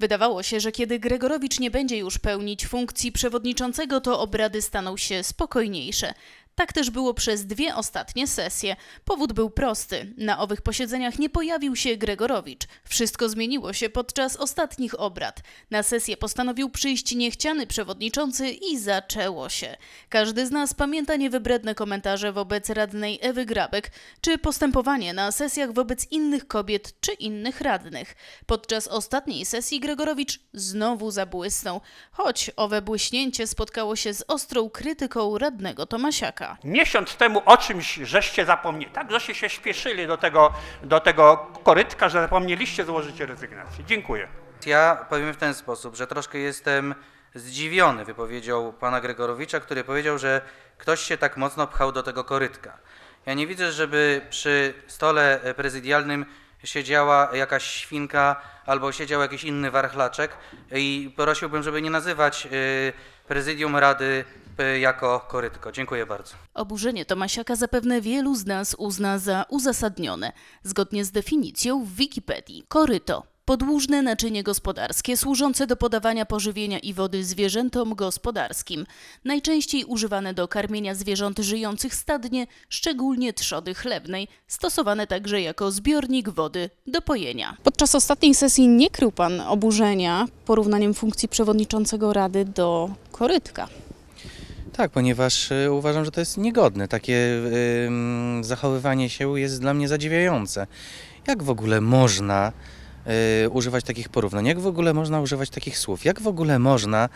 Wydawało się, że kiedy Gregorowicz nie będzie już pełnić funkcji przewodniczącego, to obrady staną się spokojniejsze. Tak też było przez dwie ostatnie sesje. Powód był prosty. Na owych posiedzeniach nie pojawił się Gregorowicz. Wszystko zmieniło się podczas ostatnich obrad. Na sesję postanowił przyjść niechciany przewodniczący i zaczęło się. Każdy z nas pamięta niewybredne komentarze wobec radnej Ewy Grabek, czy postępowanie na sesjach wobec innych kobiet czy innych radnych. Podczas ostatniej sesji Gregorowicz znowu zabłysnął, choć owe błyśnięcie spotkało się z ostrą krytyką radnego Tomasiaka. Miesiąc temu o czymś żeście zapomnieli. Tak, żeście się śpieszyli do tego, do tego korytka, że zapomnieliście złożyć rezygnację. Dziękuję. Ja powiem w ten sposób, że troszkę jestem zdziwiony wypowiedzią pana Gregorowicza, który powiedział, że ktoś się tak mocno pchał do tego korytka. Ja nie widzę, żeby przy stole prezydialnym siedziała jakaś świnka albo siedział jakiś inny warchlaczek i prosiłbym, żeby nie nazywać y, prezydium rady jako korytko. Dziękuję bardzo. Oburzenie Tomasiaka zapewne wielu z nas uzna za uzasadnione. Zgodnie z definicją w Wikipedii, koryto podłużne naczynie gospodarskie służące do podawania pożywienia i wody zwierzętom gospodarskim, najczęściej używane do karmienia zwierząt żyjących stadnie, szczególnie trzody chlewnej, stosowane także jako zbiornik wody do pojenia. Podczas ostatniej sesji nie krył pan oburzenia porównaniem funkcji przewodniczącego Rady do korytka. Tak, ponieważ y, uważam, że to jest niegodne. Takie y, zachowywanie się jest dla mnie zadziwiające. Jak w ogóle można y, używać takich porównań? Jak w ogóle można używać takich słów? Jak w ogóle można y,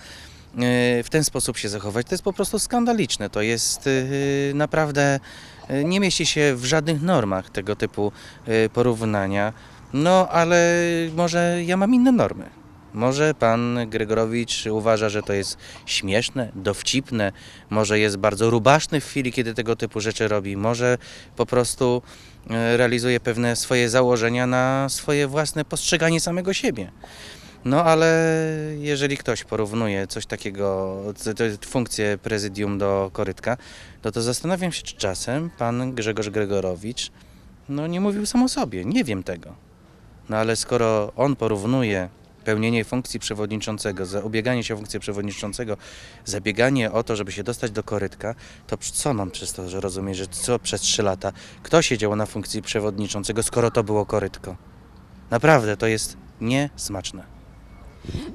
w ten sposób się zachować? To jest po prostu skandaliczne. To jest y, naprawdę, y, nie mieści się w żadnych normach tego typu y, porównania. No, ale może ja mam inne normy. Może pan Gregorowicz uważa, że to jest śmieszne, dowcipne, może jest bardzo rubaszny w chwili, kiedy tego typu rzeczy robi, może po prostu e, realizuje pewne swoje założenia na swoje własne postrzeganie samego siebie. No ale jeżeli ktoś porównuje coś takiego, funkcję prezydium do korytka, no to zastanawiam się, czy czasem pan Grzegorz Gregorowicz no nie mówił sam o sobie, nie wiem tego. No ale skoro on porównuje pełnienie funkcji przewodniczącego, za ubieganie się o funkcję przewodniczącego, zabieganie o to, żeby się dostać do korytka, to co mam przez to że rozumieć, że co przez trzy lata? Kto siedział na funkcji przewodniczącego, skoro to było korytko? Naprawdę, to jest niesmaczne.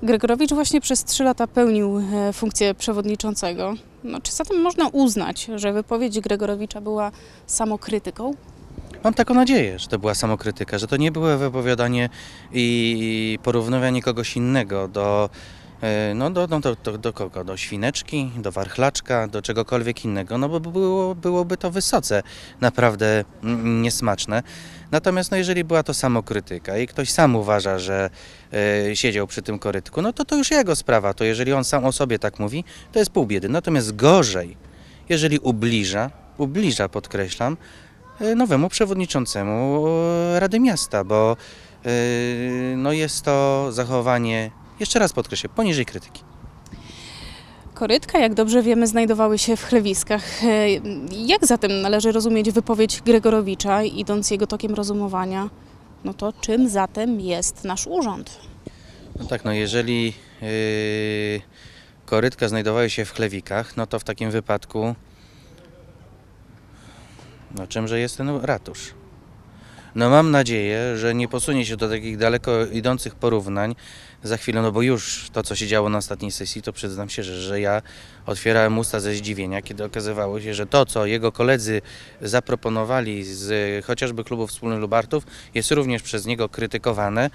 Gregorowicz właśnie przez trzy lata pełnił e, funkcję przewodniczącego. No, czy zatem można uznać, że wypowiedź Gregorowicza była samokrytyką? Mam taką nadzieję, że to była samokrytyka, że to nie było wypowiadanie i porównywanie kogoś innego do, e, no do, do, do, do kogo? Do świneczki, do warchlaczka, do czegokolwiek innego, no bo było, byłoby to wysoce naprawdę niesmaczne. Natomiast no jeżeli była to samokrytyka i ktoś sam uważa, że e, siedział przy tym korytku, no to to już jego sprawa. To jeżeli on sam o sobie tak mówi, to jest pół biedy. Natomiast gorzej, jeżeli ubliża, ubliża podkreślam, nowemu przewodniczącemu e, Rady Miasta, bo e, no jest to zachowanie, jeszcze raz podkreślę, poniżej krytyki. Korytka, jak dobrze wiemy, znajdowały się w chlewiskach. E, Jak zatem należy rozumieć wypowiedź Gregorowicza, idąc jego tokiem rozumowania? No to czym zatem jest nasz urząd? No tak, no jeżeli yy, korytka znajdowały się w chlewikach, no to w takim wypadku no czymże jest ten ratusz? No mam nadzieję, że nie posunie się do takich daleko idących porównań za chwilę, no bo już to, co się działo na ostatniej sesji, to przyznam się, że, że ja otwierałem usta ze zdziwienia, kiedy okazywało się, że to, co jego koledzy zaproponowali z chociażby klubu wspólnych Lubartów, jest również przez niego krytykowane,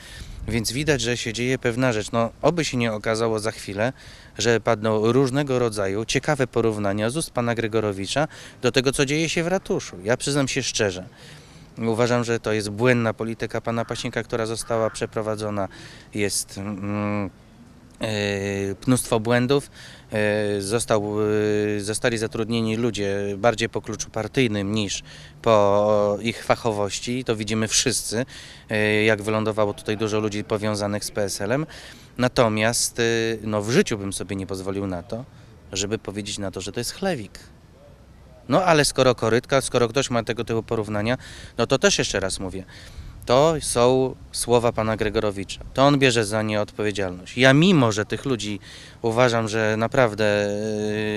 więc widać, że się dzieje pewna rzecz. No, oby się nie okazało za chwilę, że padną różnego rodzaju ciekawe porównania z ust pana Gregorowicza do tego, co dzieje się w ratuszu. Ja przyznam się szczerze, uważam, że to jest błędna polityka pana Paśnika, która została przeprowadzona. Jest mm, e, mnóstwo błędów. E, Został, e, zostali zatrudnieni ludzie bardziej po kluczu partyjnym niż po ich fachowości. To widzimy wszyscy, jak wylądowało tutaj dużo ludzi powiązanych z PSL-em. Natomiast no, w życiu bym sobie nie pozwolił na to, żeby powiedzieć na to, że to jest chlewik. No ale skoro korytka, skoro ktoś ma tego typu porównania, no to też jeszcze raz mówię. To są słowa pana Gregorowicza. To on bierze za nie odpowiedzialność. Ja mimo, że tych ludzi uważam, że naprawdę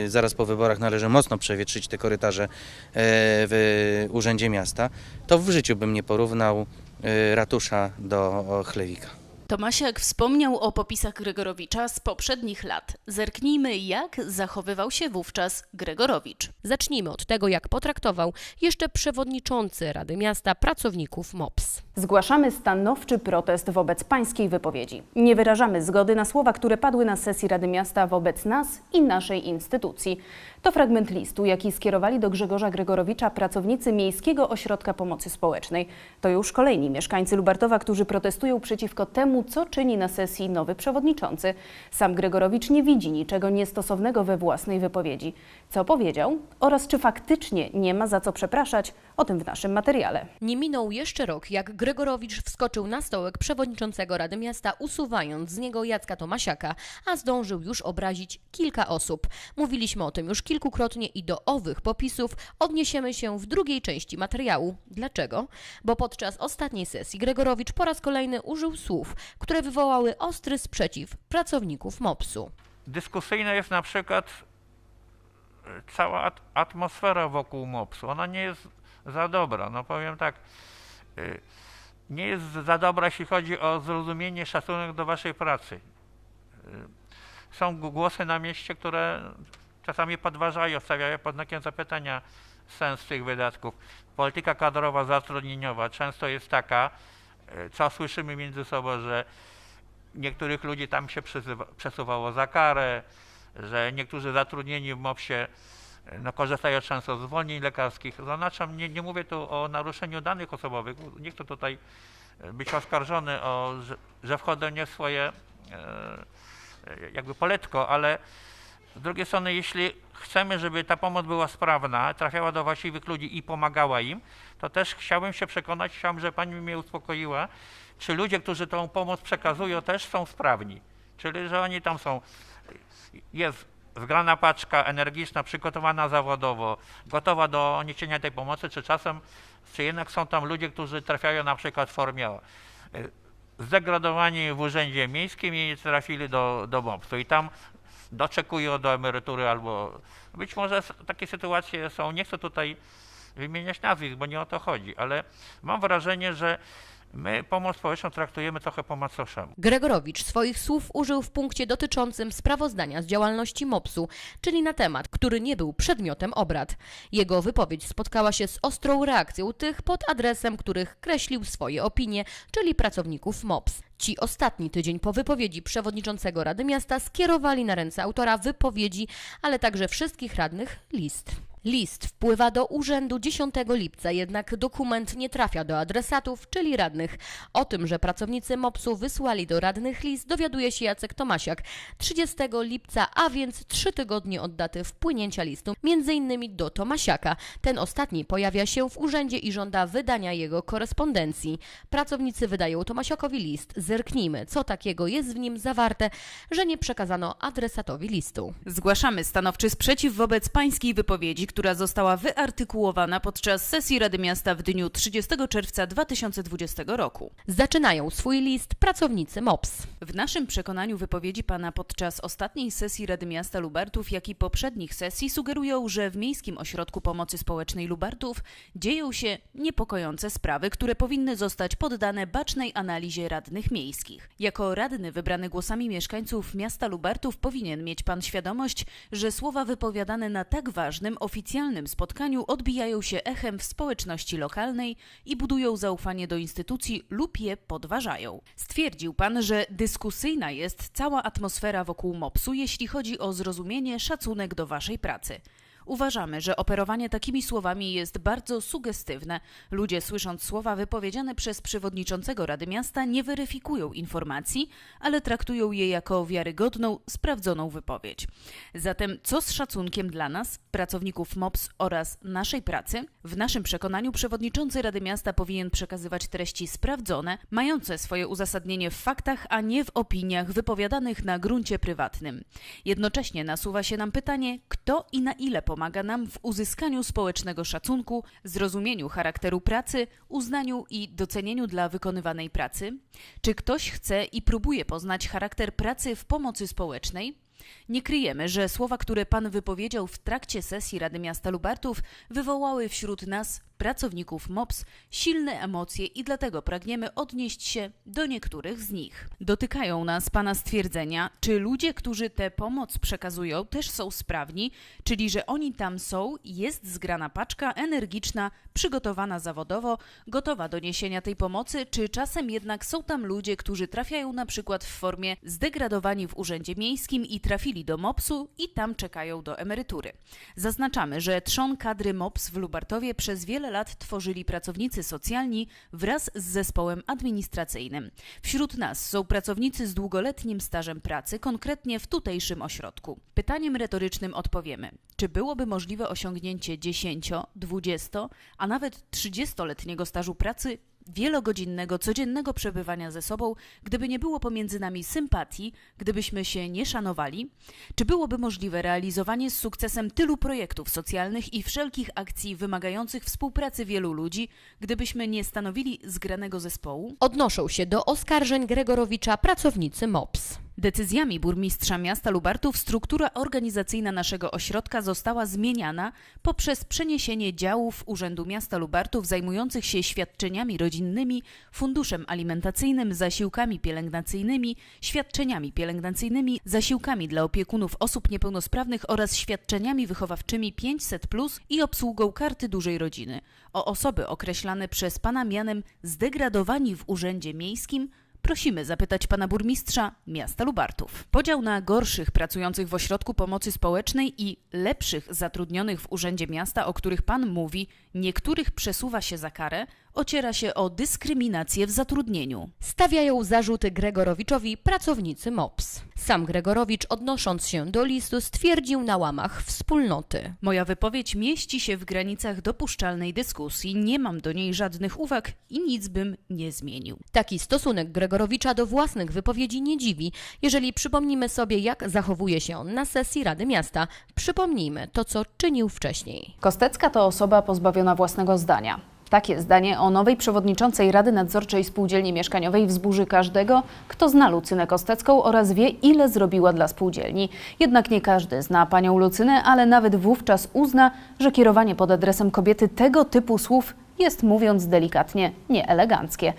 e, zaraz po wyborach należy mocno przewietrzyć te korytarze e, w Urzędzie Miasta, to w życiu bym nie porównał e, ratusza do chlewika. Tomasiak wspomniał o popisach Gregorowicza z poprzednich lat. Zerknijmy, jak zachowywał się wówczas Gregorowicz. Zacznijmy od tego, jak potraktował jeszcze przewodniczący Rady Miasta pracowników MOPS. Zgłaszamy stanowczy protest wobec pańskiej wypowiedzi. Nie wyrażamy zgody na słowa, które padły na sesji Rady Miasta wobec nas i naszej instytucji. To fragment listu, jaki skierowali do Grzegorza Gregorowicza pracownicy Miejskiego Ośrodka Pomocy Społecznej. To już kolejni mieszkańcy Lubartowa, którzy protestują przeciwko temu, co czyni na sesji nowy przewodniczący. Sam Gregorowicz nie widzi niczego niestosownego we własnej wypowiedzi. Co powiedział oraz czy faktycznie nie ma za co przepraszać, o tym w naszym materiale. Nie minął jeszcze rok, jak Gregorowicz wskoczył na stołek przewodniczącego Rady Miasta, usuwając z niego Jacka Tomasiaka, a zdążył już obrazić kilka osób. Mówiliśmy o tym już kilkukrotnie i do owych popisów odniesiemy się w drugiej części materiału. Dlaczego? Bo podczas ostatniej sesji Gregorowicz po raz kolejny użył słów, które wywołały ostry sprzeciw pracowników MOPS-u. Dyskusyjna jest na przykład e, cała at- atmosfera wokół MOPS-u. Ona nie jest za dobra. No powiem tak, y, nie jest za dobra, jeśli chodzi o zrozumienie, szacunek do waszej pracy. Y, Są głosy na mieście, które czasami podważają, stawiają pod znakiem zapytania sens tych wydatków. Polityka kadrowa, zatrudnieniowa często jest taka, y, co słyszymy między sobą, że niektórych ludzi tam się przesuwało za karę, że niektórzy zatrudnieni w MOPS-ie no, korzystają z zwolnień lekarskich. Zaznaczam, nie, nie mówię tu o naruszeniu danych osobowych, nie chcę tutaj e, być oskarżony o, że, że wchodzę nie w swoje e, jakby poletko, ale z drugiej strony, jeśli chcemy, żeby ta pomoc była sprawna, trafiała do właściwych ludzi i pomagała im, to też chciałbym się przekonać, chciałbym, żeby Pani mnie uspokoiła, czy ludzie, którzy tą pomoc przekazują, też są sprawni. Czyli, że oni tam są, jest zgrana paczka, energiczna, przygotowana zawodowo, gotowa do niesienia tej pomocy, czy czasem, czy jednak są tam ludzie, którzy trafiają na przykład w formie y, zdegradowani w urzędzie miejskim i trafili do, do MOPS-u i tam doczekują do emerytury albo być może takie sytuacje są, nie chcę tutaj wymieniać nazwisk, bo nie o to chodzi, ale mam wrażenie, że my pomoc społeczną traktujemy trochę po macoszemu. Gregorowicz swoich słów użył w punkcie dotyczącym sprawozdania z działalności MOPS-u, czyli na temat, który nie był przedmiotem obrad. Jego wypowiedź spotkała się z ostrą reakcją tych pod adresem, których kreślił swoje opinie, czyli pracowników MOPS. Ci ostatni tydzień po wypowiedzi przewodniczącego Rady Miasta skierowali na ręce autora wypowiedzi, ale także wszystkich radnych list. List wpływa do urzędu 10 lipca, jednak dokument nie trafia do adresatów, czyli radnych. O tym, że pracownicy MOPS-u wysłali do radnych list, dowiaduje się Jacek Tomasiak 30 lipca, a więc trzy tygodnie od daty wpłynięcia listu, między innymi do Tomasiaka. Ten ostatni pojawia się w urzędzie i żąda wydania jego korespondencji. Pracownicy wydają Tomasiakowi list. Zerknijmy, co takiego jest w nim zawarte, że nie przekazano adresatowi listu. Zgłaszamy stanowczy sprzeciw wobec pańskiej wypowiedzi, która została wyartykułowana podczas sesji Rady Miasta w dniu 30 czerwca 2020 roku. Zaczynają swój list pracownicy MOPS. W naszym przekonaniu wypowiedzi pana podczas ostatniej sesji Rady Miasta Lubartów, jak i poprzednich sesji sugerują, że w Miejskim Ośrodku Pomocy Społecznej Lubartów dzieją się niepokojące sprawy, które powinny zostać poddane bacznej analizie radnych miejskich. Jako radny wybrany głosami mieszkańców miasta Lubartów powinien mieć pan świadomość, że słowa wypowiadane na tak ważnym, oficjalnym spotkaniu odbijają się echem w społeczności lokalnej i budują zaufanie do instytucji lub je podważają. Stwierdził pan, że dyskusyjna jest cała atmosfera wokół MOPS-u, jeśli chodzi o zrozumienie, szacunek do waszej pracy. Uważamy, że operowanie takimi słowami jest bardzo sugestywne. Ludzie, słysząc słowa wypowiedziane przez przewodniczącego Rady Miasta, nie weryfikują informacji, ale traktują je jako wiarygodną, sprawdzoną wypowiedź. Zatem, co z szacunkiem dla nas, pracowników MOPS oraz naszej pracy? W naszym przekonaniu przewodniczący Rady Miasta powinien przekazywać treści sprawdzone, mające swoje uzasadnienie w faktach, a nie w opiniach wypowiadanych na gruncie prywatnym. Jednocześnie nasuwa się nam pytanie, kto i na ile pomoże pomaga nam w uzyskaniu społecznego szacunku, zrozumieniu charakteru pracy, uznaniu i docenieniu dla wykonywanej pracy? Czy ktoś chce i próbuje poznać charakter pracy w pomocy społecznej? Nie kryjemy, że słowa, które pan wypowiedział w trakcie sesji Rady Miasta Lubartów, wywołały wśród nas, pracowników MOPS, silne emocje i dlatego pragniemy odnieść się do niektórych z nich. Dotykają nas pana stwierdzenia, czy ludzie, którzy tę pomoc przekazują, też są sprawni, czyli że oni tam są, jest zgrana paczka, energiczna, przygotowana zawodowo, gotowa do niesienia tej pomocy, czy czasem jednak są tam ludzie, którzy trafiają na przykład w formie zdegradowani w urzędzie miejskim i trafili do MOPS-u i tam czekają do emerytury. Zaznaczamy, że trzon kadry MOPS w Lubartowie przez wiele lat tworzyli pracownicy socjalni wraz z zespołem administracyjnym. Wśród nas są pracownicy z długoletnim stażem pracy, konkretnie w tutejszym ośrodku. Pytaniem retorycznym odpowiemy: czy byłoby możliwe osiągnięcie 10, 20, a nawet 30-letniego stażu pracy wielogodzinnego, codziennego przebywania ze sobą, gdyby nie było pomiędzy nami sympatii, gdybyśmy się nie szanowali? Czy byłoby możliwe realizowanie z sukcesem tylu projektów socjalnych i wszelkich akcji wymagających współpracy wielu ludzi, gdybyśmy nie stanowili zgranego zespołu? Odnoszą się do oskarżeń Gregorowicza pracownicy MOPS. Decyzjami burmistrza miasta Lubartów struktura organizacyjna naszego ośrodka została zmieniana poprzez przeniesienie działów Urzędu Miasta Lubartów zajmujących się świadczeniami rodzinnymi, funduszem alimentacyjnym, zasiłkami pielęgnacyjnymi, świadczeniami pielęgnacyjnymi, zasiłkami dla opiekunów osób niepełnosprawnych oraz świadczeniami wychowawczymi 500 i obsługą karty dużej rodziny. O osoby określane przez pana mianem zdegradowani w urzędzie miejskim Prosimy zapytać pana burmistrza miasta Lubartów. Podział na gorszych pracujących w ośrodku pomocy społecznej i lepszych zatrudnionych w urzędzie miasta, o których pan mówi, niektórych przesuwa się za karę, ociera się o dyskryminację w zatrudnieniu. Stawiają zarzuty Gregorowiczowi pracownicy MOPS. Sam Gregorowicz, odnosząc się do listu, stwierdził na łamach wspólnoty. Moja wypowiedź mieści się w granicach dopuszczalnej dyskusji, nie mam do niej żadnych uwag i nic bym nie zmienił. Taki stosunek Gregorowicza do własnych wypowiedzi nie dziwi, jeżeli przypomnimy sobie, jak zachowuje się on na sesji Rady Miasta. Przypomnijmy to, co czynił wcześniej. Kostecka to osoba pozbawiona własnego zdania. Takie zdanie o nowej przewodniczącej Rady Nadzorczej Spółdzielni Mieszkaniowej wzburzy każdego, kto zna Lucynę Kostecką oraz wie, ile zrobiła dla spółdzielni. Jednak nie każdy zna panią Lucynę, ale nawet wówczas uzna, że kierowanie pod adresem kobiety tego typu słów jest, mówiąc delikatnie, nieeleganckie.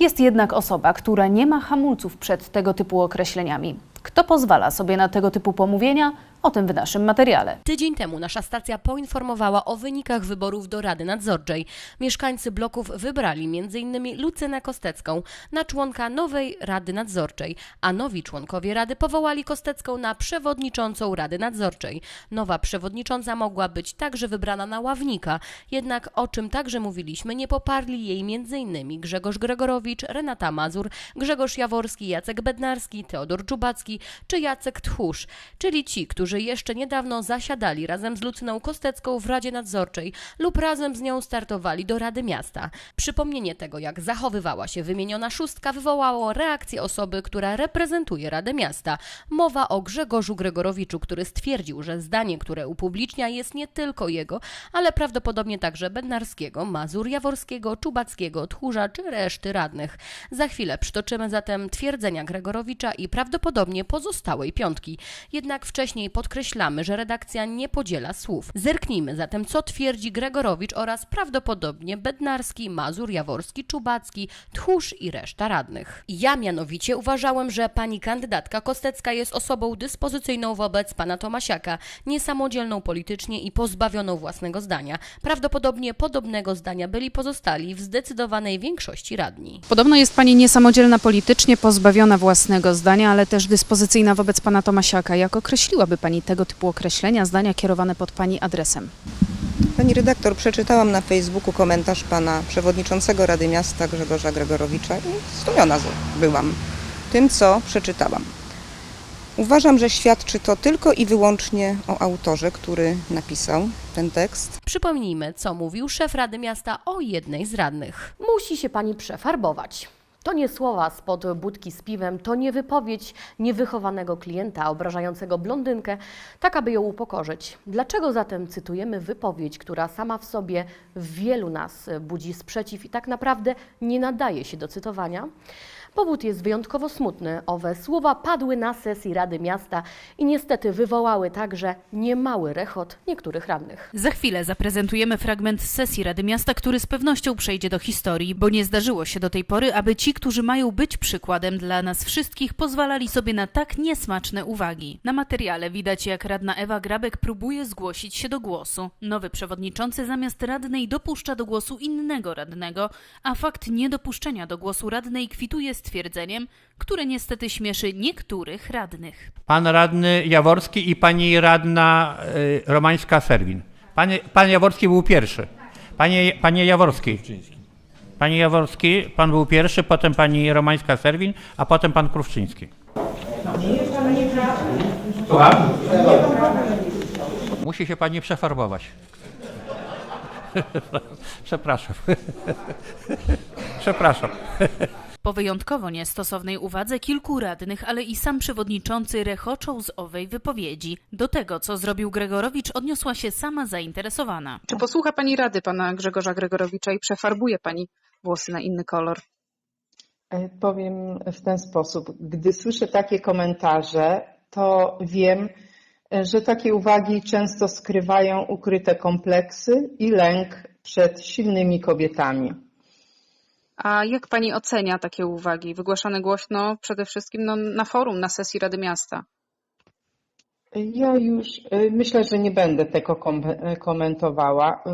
Jest jednak osoba, która nie ma hamulców przed tego typu określeniami. Kto pozwala sobie na tego typu pomówienia? O tym w naszym materiale. Tydzień temu nasza stacja poinformowała o wynikach wyborów do Rady Nadzorczej. Mieszkańcy bloków wybrali m.in. Lucynę Kostecką na członka nowej Rady Nadzorczej, a nowi członkowie Rady powołali Kostecką na przewodniczącą Rady Nadzorczej. Nowa przewodnicząca mogła być także wybrana na ławnika, jednak o czym także mówiliśmy, nie poparli jej m.in. Grzegorz Gregorowicz, Renata Mazur, Grzegorz Jaworski, Jacek Bednarski, Teodor Czubacki czy Jacek Tchórz, czyli ci, którzy jeszcze niedawno zasiadali razem z Lucyną Kostecką w Radzie Nadzorczej lub razem z nią startowali do Rady Miasta. Przypomnienie tego, jak zachowywała się wymieniona szóstka, wywołało reakcję osoby, która reprezentuje Radę Miasta. Mowa o Grzegorzu Gregorowiczu, który stwierdził, że zdanie, które upublicznia, jest nie tylko jego, ale prawdopodobnie także Bednarskiego, Mazur Jaworskiego, Czubackiego, Tchórza czy reszty radnych. Za chwilę przytoczymy zatem twierdzenia Gregorowicza i prawdopodobnie pozostałej piątki. Jednak wcześniej podkreślamy, że redakcja nie podziela słów. Zerknijmy zatem, co twierdzi Gregorowicz oraz prawdopodobnie Bednarski, Mazur, Jaworski, Czubacki, Tchórz i reszta radnych. Ja mianowicie uważałem, że pani kandydatka Kostecka jest osobą dyspozycyjną wobec pana Tomasiaka, niesamodzielną politycznie i pozbawioną własnego zdania. Prawdopodobnie podobnego zdania byli pozostali w zdecydowanej większości radni. Podobno jest Pani niesamodzielna politycznie, pozbawiona własnego zdania, ale też dyspozycyjna wobec Pana Tomasiaka. Jak określiłaby Pani tego typu określenia, zdania kierowane pod Pani adresem? Pani redaktor, przeczytałam na Facebooku komentarz pana przewodniczącego Rady Miasta Grzegorza Gregorowicza i zdumiona byłam tym, co przeczytałam. Uważam, że świadczy to tylko i wyłącznie o autorze, który napisał ten tekst. Przypomnijmy, co mówił szef Rady Miasta o jednej z radnych. Musi się pani przefarbować. To nie słowa spod budki z piwem, to nie wypowiedź niewychowanego klienta obrażającego blondynkę, tak aby ją upokorzyć. Dlaczego zatem cytujemy wypowiedź, która sama w sobie w wielu nas budzi sprzeciw i tak naprawdę nie nadaje się do cytowania? Powód jest wyjątkowo smutny. Owe słowa padły na sesji Rady Miasta i niestety wywołały także niemały rechot niektórych radnych. Za chwilę zaprezentujemy fragment z sesji Rady Miasta, który z pewnością przejdzie do historii, bo nie zdarzyło się do tej pory, aby ci, którzy mają być przykładem dla nas wszystkich, pozwalali sobie na tak niesmaczne uwagi. Na materiale widać, jak radna Ewa Grabek próbuje zgłosić się do głosu. Nowy przewodniczący zamiast radnej dopuszcza do głosu innego radnego, a fakt niedopuszczenia do głosu radnej kwituje stwierdzeniem, które niestety śmieszy niektórych radnych. Pan radny Jaworski i pani radna y, Romańska-Serwin. Pan, pan Jaworski był pierwszy. Panie, panie Jaworski. Panie Jaworski, pan był pierwszy, potem pani Romańska-Serwin, a potem pan Krówczyński. Słucham? Musi się pani przefarbować. Przepraszam. Przepraszam. Po wyjątkowo niestosownej uwadze kilku radnych, ale i sam przewodniczący rechoczą z owej wypowiedzi. Do tego, co zrobił Gregorowicz, odniosła się sama zainteresowana. Czy posłucha pani rady pana Grzegorza Gregorowicza i przefarbuje pani włosy na inny kolor? E, Powiem w ten sposób. Gdy słyszę takie komentarze, to wiem, e, że takie uwagi często skrywają ukryte kompleksy i lęk przed silnymi kobietami. A jak pani ocenia takie uwagi wygłaszane głośno przede wszystkim no, na forum, na sesji Rady Miasta? Ja już e, myślę, że nie będę tego kom- komentowała.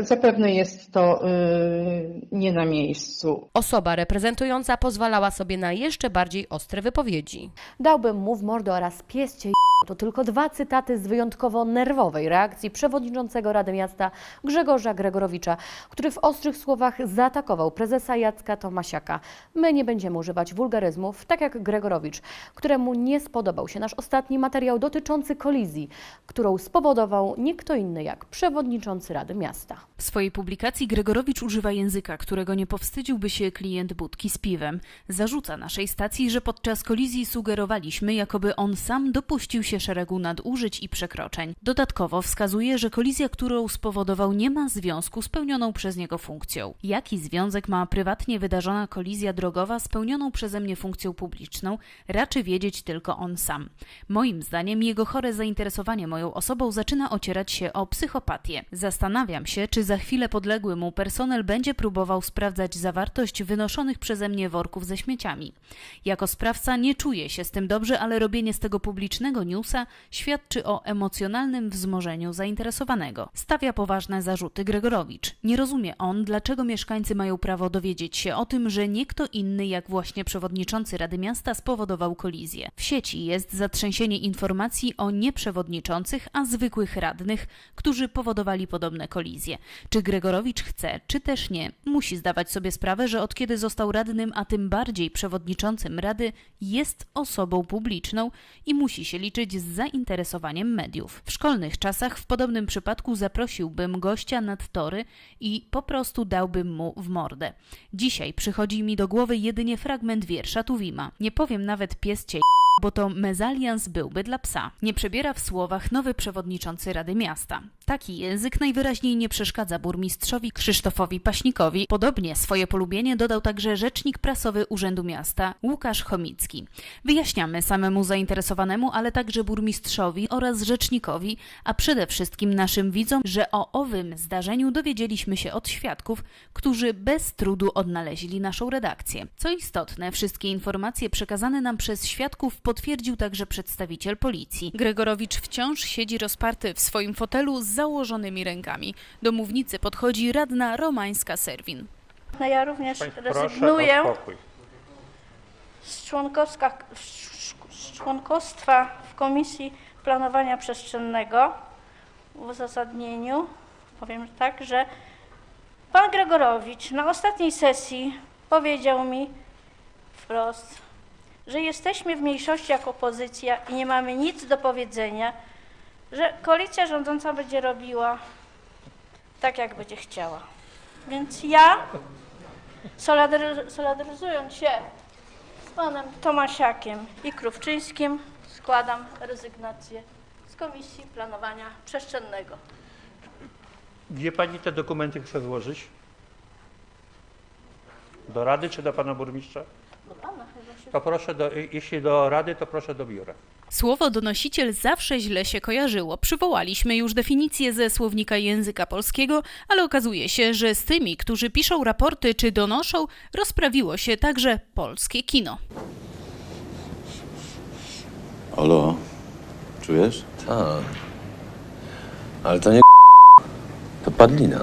Zapewne jest to y, nie na miejscu. Osoba reprezentująca pozwalała sobie na jeszcze bardziej ostre wypowiedzi. Dałbym mu w mordę oraz pies cię to tylko dwa cytaty z wyjątkowo nerwowej reakcji przewodniczącego Rady Miasta Grzegorza Gregorowicza, który w ostrych słowach zaatakował prezesa Jacka Tomasiaka. My nie będziemy używać wulgaryzmów, tak jak Gregorowicz, któremu nie spodobał się nasz ostatni materiał dotyczący kolizji, którą spowodował nie kto inny jak przewodniczący Rady Miasta. W swojej publikacji Gregorowicz używa języka, którego nie powstydziłby się klient budki z piwem. Zarzuca naszej stacji, że podczas kolizji sugerowaliśmy, jakoby on sam dopuścił się szeregu nadużyć i przekroczeń. Dodatkowo wskazuje, że kolizja, którą spowodował, nie ma związku z pełnioną przez niego funkcją. Jaki związek ma prywatnie wydarzona kolizja drogowa z pełnioną przeze mnie funkcją publiczną, raczy wiedzieć tylko on sam. Moim zdaniem jego chore zainteresowanie moją osobą zaczyna ocierać się o psychopatię. Zastanawiam się, czy za chwilę podległy mu personel będzie próbował sprawdzać zawartość wynoszonych przeze mnie worków ze śmieciami. Jako sprawca nie czuję się z tym dobrze, ale robienie z tego publicznego newsa świadczy o emocjonalnym wzmożeniu zainteresowanego. Stawia poważne zarzuty Gregorowicz. Nie rozumie on, dlaczego mieszkańcy mają prawo dowiedzieć się o tym, że nie kto inny jak właśnie przewodniczący Rady Miasta spowodował kolizję. W sieci jest zatrzęsienie informacji o nieprzewodniczących, a zwykłych radnych, którzy powodowali podobne kolizje. Czy Gregorowicz chce, czy też nie, musi zdawać sobie sprawę, że od kiedy został radnym, a tym bardziej przewodniczącym Rady, jest osobą publiczną i musi się liczyć z zainteresowaniem mediów. W szkolnych czasach w podobnym przypadku zaprosiłbym gościa nad tory i po prostu dałbym mu w mordę. Dzisiaj przychodzi mi do głowy jedynie fragment wiersza Tuwima. Nie powiem nawet pies cię bo to mezalians byłby dla psa. Nie przebiera w słowach nowy przewodniczący Rady Miasta. Taki język najwyraźniej nie przeszkadza burmistrzowi Krzysztofowi Paśnikowi. Podobnie swoje polubienie dodał także rzecznik prasowy Urzędu Miasta Łukasz Chomicki. Wyjaśniamy samemu zainteresowanemu, ale także burmistrzowi oraz rzecznikowi, a przede wszystkim naszym widzom, że o owym zdarzeniu dowiedzieliśmy się od świadków, którzy bez trudu odnaleźli naszą redakcję. Co istotne, wszystkie informacje przekazane nam przez świadków potwierdził także przedstawiciel policji. Gregorowicz wciąż siedzi rozparty w swoim fotelu z założonymi rękami. Do mównicy podchodzi radna romańska Serwin. No ja również rezygnuję o spokój. z, członkowska, z członkostwa w Komisji Planowania Przestrzennego. W uzasadnieniu powiem tak, że pan Gregorowicz na ostatniej sesji powiedział mi wprost, że jesteśmy w mniejszości jako opozycja i nie mamy nic do powiedzenia, że koalicja rządząca będzie robiła tak, jak będzie chciała. Więc ja Solidaryz- Solidaryzując się z panem Tomasiakiem i Krówczyńskim, składam rezygnację z Komisji Planowania Przestrzennego. Gdzie pani te dokumenty chce złożyć? Do rady czy do pana burmistrza? Do pana chyba się To proszę, do, jeśli do rady, to proszę do biura. Słowo donosiciel zawsze źle się kojarzyło. Przywołaliśmy już definicję ze słownika języka polskiego, ale okazuje się, że z tymi, którzy piszą raporty czy donoszą, rozprawiło się także polskie kino. Olo, czujesz? Tak. Ale to nie to padlina.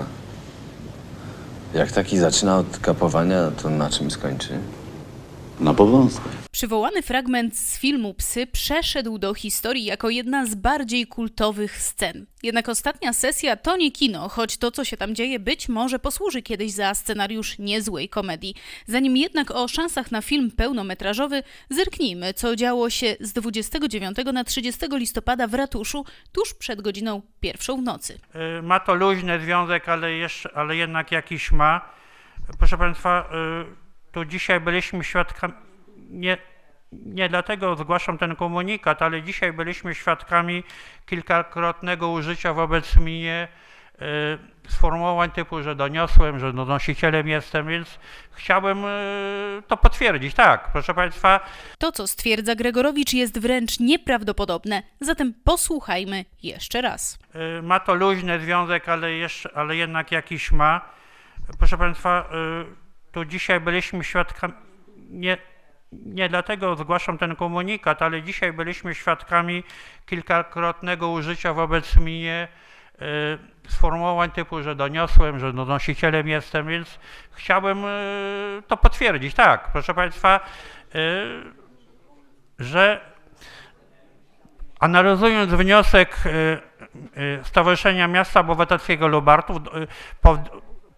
Jak taki zaczyna od kapowania, to na czym skończy? Na powązkach. Przywołany fragment z filmu Psy przeszedł do historii jako jedna z bardziej kultowych scen. Jednak ostatnia sesja to nie kino, choć to, co się tam dzieje, być może posłuży kiedyś za scenariusz niezłej komedii. Zanim jednak o szansach na film pełnometrażowy, zerknijmy, co działo się z 29 na 30 listopada w ratuszu, tuż przed godziną pierwszą w nocy. Y, Ma to luźny związek, ale, jeszcze, ale jednak jakiś ma. Proszę Państwa, y, tu dzisiaj byliśmy świadkami, nie, nie dlatego zgłaszam ten komunikat, ale dzisiaj byliśmy świadkami kilkakrotnego użycia wobec mnie y, sformułowań typu, że doniosłem, że donosicielem jestem, więc chciałbym y, to potwierdzić. Tak, proszę Państwa, To, co stwierdza Gregorowicz, jest wręcz nieprawdopodobne, zatem posłuchajmy jeszcze raz. Y, Ma to luźny związek, ale, jeszcze, ale jednak jakiś ma. Proszę Państwa, tu dzisiaj byliśmy świadkami, nie, nie dlatego zgłaszam ten komunikat, ale dzisiaj byliśmy świadkami kilkakrotnego użycia wobec mnie y, sformułowań typu, że doniosłem, że donosicielem jestem, więc chciałbym y, to potwierdzić. Tak, proszę Państwa, y, że Analizując wniosek Stowarzyszenia Miasta Obywatelskiego Lubartów,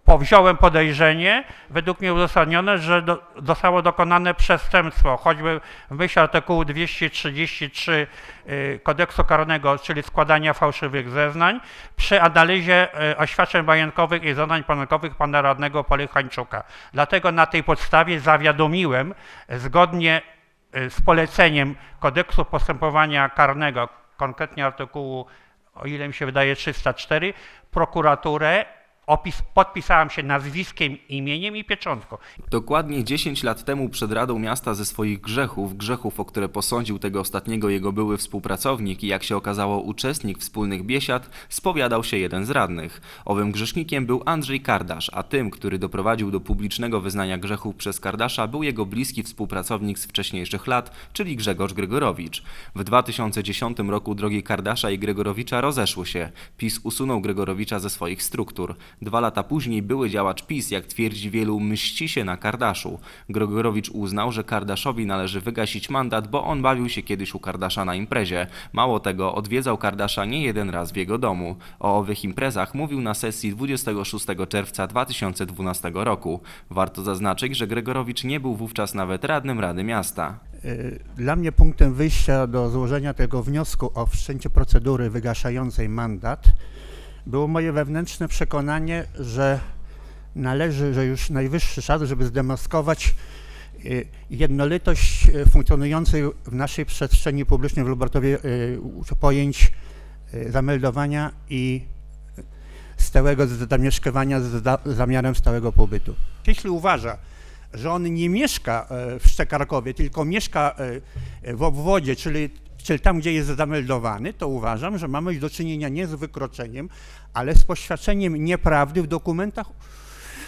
powziąłem podejrzenie, według mnie uzasadnione, że do, zostało dokonane przestępstwo, choćby w myśl artykułu 233 y, kodeksu karnego, czyli składania fałszywych zeznań, przy analizie y, oświadczeń majątkowych i zeznań pamiątkowych pana radnego Polychańczuka. Dlatego na tej podstawie zawiadomiłem zgodnie y, z poleceniem kodeksu postępowania karnego, konkretnie artykułu, o ile mi się wydaje 304, prokuraturę, opis, podpisałem się nazwiskiem, imieniem i pieczątką. Dokładnie 10 lat temu przed Radą Miasta ze swoich grzechów, grzechów, o które posądził tego ostatniego jego były współpracownik i jak się okazało uczestnik wspólnych biesiad, spowiadał się jeden z radnych. Owym grzesznikiem był Andrzej Kardasz, a tym, który doprowadził do publicznego wyznania grzechów przez Kardasza był jego bliski współpracownik z wcześniejszych lat, czyli Grzegorz Gregorowicz. W 2010 roku drogi Kardasza i Gregorowicza rozeszły się. PiS usunął Gregorowicza ze swoich struktur. Dwa lata później były działacz PiS, jak twierdzi wielu, mści się na Kardaszu. Gregorowicz uznał, że Kardaszowi należy wygasić mandat, bo on bawił się kiedyś u Kardasza na imprezie. Mało tego, odwiedzał Kardasza nie jeden raz w jego domu. O owych imprezach mówił na sesji 26 czerwca 2012 roku. Warto zaznaczyć, że Gregorowicz nie był wówczas nawet radnym Rady Miasta. Y, Dla mnie punktem wyjścia do złożenia tego wniosku o wszczęcie procedury wygaszającej mandat było moje wewnętrzne przekonanie, że należy, że już najwyższy czas, żeby zdemaskować y, jednolitość y, funkcjonującej w naszej przestrzeni publicznej w Lubartowie y, pojęć zameldowania i stałego zamieszkiwania z za- zamiarem stałego pobytu. Jeśli uważa, że on nie mieszka w Szczekarkowie, tylko mieszka w obwodzie, czyli, czyli tam, gdzie jest zameldowany, to uważam, że mamy do czynienia nie z wykroczeniem, ale z poświadczeniem nieprawdy w dokumentach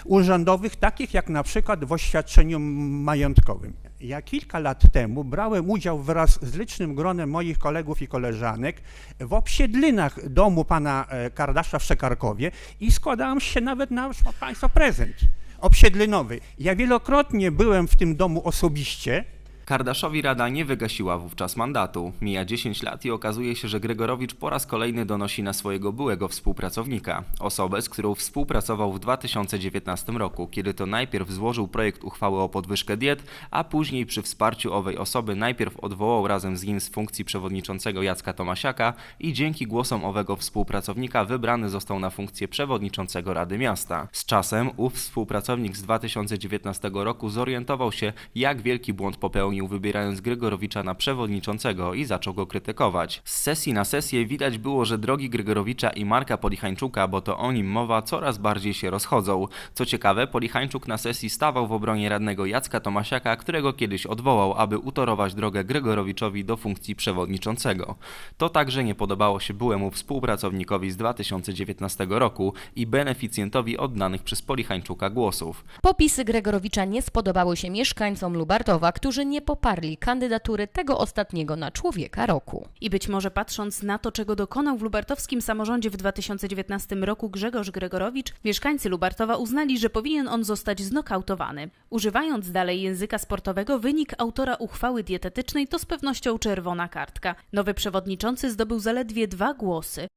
urzędowych, takich jak na przykład w oświadczeniu majątkowym. Ja kilka lat temu brałem udział wraz z licznym gronem moich kolegów i koleżanek w obsiedlinach domu pana e, Kardasza w Szekarkowie i składałem się nawet na państwa prezent obsiedlinowy. Ja wielokrotnie byłem w tym domu osobiście Kardaszowi rada nie wygasiła wówczas mandatu. Mija 10 lat i okazuje się, że Gregorowicz po raz kolejny donosi na swojego byłego współpracownika, osobę, z którą współpracował w 2019 roku, kiedy to najpierw złożył projekt uchwały o podwyżkę diet, a później przy wsparciu owej osoby najpierw odwołał razem z nim z funkcji przewodniczącego Jacka Tomasiaka i dzięki głosom owego współpracownika wybrany został na funkcję przewodniczącego Rady Miasta. Z czasem ów współpracownik z 2019 roku zorientował się, jak wielki błąd popełnił, wybierając Gregorowicza na przewodniczącego i zaczął go krytykować. Z sesji na sesję widać było, że drogi Gregorowicza i Marka Polichańczuka, bo to o nim mowa, coraz bardziej się rozchodzą. Co ciekawe, Polichańczuk na sesji stawał w obronie radnego Jacka Tomasiaka, którego kiedyś odwołał, aby utorować drogę Gregorowiczowi do funkcji przewodniczącego. To także nie podobało się byłemu współpracownikowi z 2019 roku i beneficjentowi oddanych przez Polichańczuka głosów. Popisy Gregorowicza nie spodobały się mieszkańcom Lubartowa, którzy nie poparli kandydatury tego ostatniego na człowieka roku. I być może patrząc na to, czego dokonał w lubartowskim samorządzie w 2019 roku Grzegorz Gregorowicz, mieszkańcy Lubartowa uznali, że powinien on zostać znokautowany. Używając dalej języka sportowego, wynik autora uchwały dietetycznej to z pewnością czerwona kartka. Nowy przewodniczący zdobył zaledwie dwa głosy.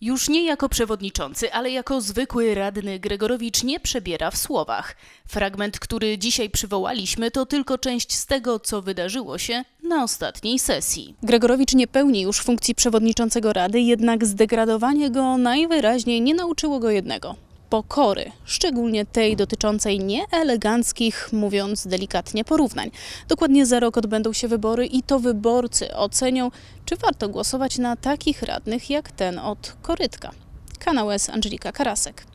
Już nie jako przewodniczący, ale jako zwykły radny Gregorowicz nie przebiera w słowach. Fragment, który dzisiaj przywołaliśmy, to tylko część z tego, co wydarzyło się na ostatniej sesji. Gregorowicz nie pełni już funkcji przewodniczącego Rady, jednak zdegradowanie go najwyraźniej nie nauczyło go jednego. Pokory, szczególnie tej dotyczącej nieeleganckich, mówiąc delikatnie, porównań. Dokładnie za rok odbędą się wybory i to wyborcy ocenią, czy warto głosować na takich radnych jak ten od Korytka. Kanał S. Angelika Karasek.